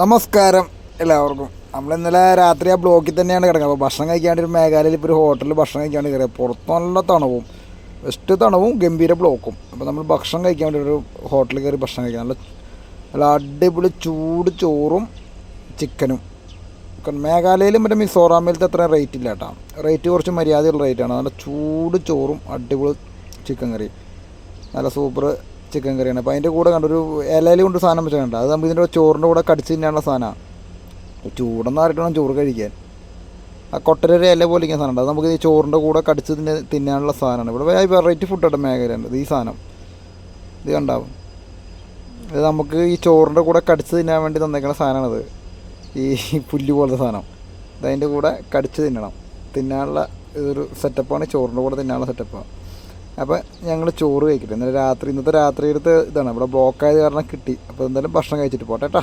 നമസ്കാരം എല്ലാവർക്കും. നമ്മൾ ഇന്നലെ രാത്രി ആ ബ്ലോക്കിൽ തന്നെയാണ് കിടക്കുന്നത്. അപ്പോൾ ഭക്ഷണം കഴിക്കാണ്ട് ഒരു മേഘാലയയിൽ ഇപ്പോൾ ഒരു ഹോട്ടലിൽ ഭക്ഷണം കഴിക്കാണ്ട് കയറിയത്. പുറത്ത് നല്ല തണുവും. വെസ്റ്റ് തണുവും ഗംഭീര ബ്ലോക്കും. അപ്പോൾ നമ്മൾ ഭക്ഷണം കഴിക്കാൻ വേണ്ടി ഒരു ഹോട്ടലിൽ കയറി ഭക്ഷണം കഴിക്കാൻ നല്ല നല്ല അടിപൊളി ചൂട് ചോറും ചിക്കനും മേഘാലയയിലും മറ്റേ മിസോറാമിലത്തെ അത്ര റേറ്റ് ഇല്ല കേട്ടോ. റേറ്റ് കുറച്ച് മര്യാദയുള്ള റേറ്റാണ് നല്ല ചൂട് ചോറും അടിപൊളി ചിക്കൻ കറി. നല്ല സൂപ്പർ ചിക്കൻ കറിയാണ്. അപ്പോൾ അതിന്റെ കൂടെ കണ്ടൊരു ഇലയിൽ കൊണ്ട് സാധനം വെച്ചിട്ടുണ്ട്. അത് നമുക്ക് ഇതിന്റെ ചോറിന്റെ കൂടെ കടിച്ച് തിന്നാനുള്ള സാധനമാണ് ചൂടെന്ന് അറിയണം ചോറ് കഴിക്കാൻ. ആ കൊട്ടരൊരു ഇല പോലെ ഇരിക്കുന്ന സാധനം ഉണ്ട് അത് നമുക്ക് ഈ ചോറിന്റെ കൂടെ കടിച്ച് തിന്ന തിന്നാനുള്ള സാധനമാണ്. ഇവിടെ വെറൈറ്റി ഫുഡായിട്ട് മേഖലയുണ്ട്. ഈ സാധനം. ഇത് കണ്ടാവും. ഇത് നമുക്ക് ഈ ചോറിന്റെ കൂടെ കടിച്ച് തിന്നാൻ വേണ്ടി തന്നേക്കുന്ന സാധനമാണിത്. ഈ പുല്ല് പോലത്തെ സാധനം. ഇത് കൂടെ കടിച്ച് തിന്നണം. തിന്നാനുള്ള ഇതൊരു സെറ്റപ്പാണ് ചോറിന്റെ കൂടെ തിന്നാനുള്ള സെറ്റപ്പാണ് അപ്പോൾ ഞങ്ങൾ ചോറ് കഴിക്കട്ടെ. ഇന്നലെ രാത്രി ഇന്നത്തെ രാത്രി എടുത്ത് ഇതാണ്. ഇവിടെ ബ്ലോക്കായത് കാരണം കിട്ടി. അപ്പോൾ എന്തായാലും ഭക്ഷണം കഴിച്ചിട്ട് പോട്ടെ കേട്ടോ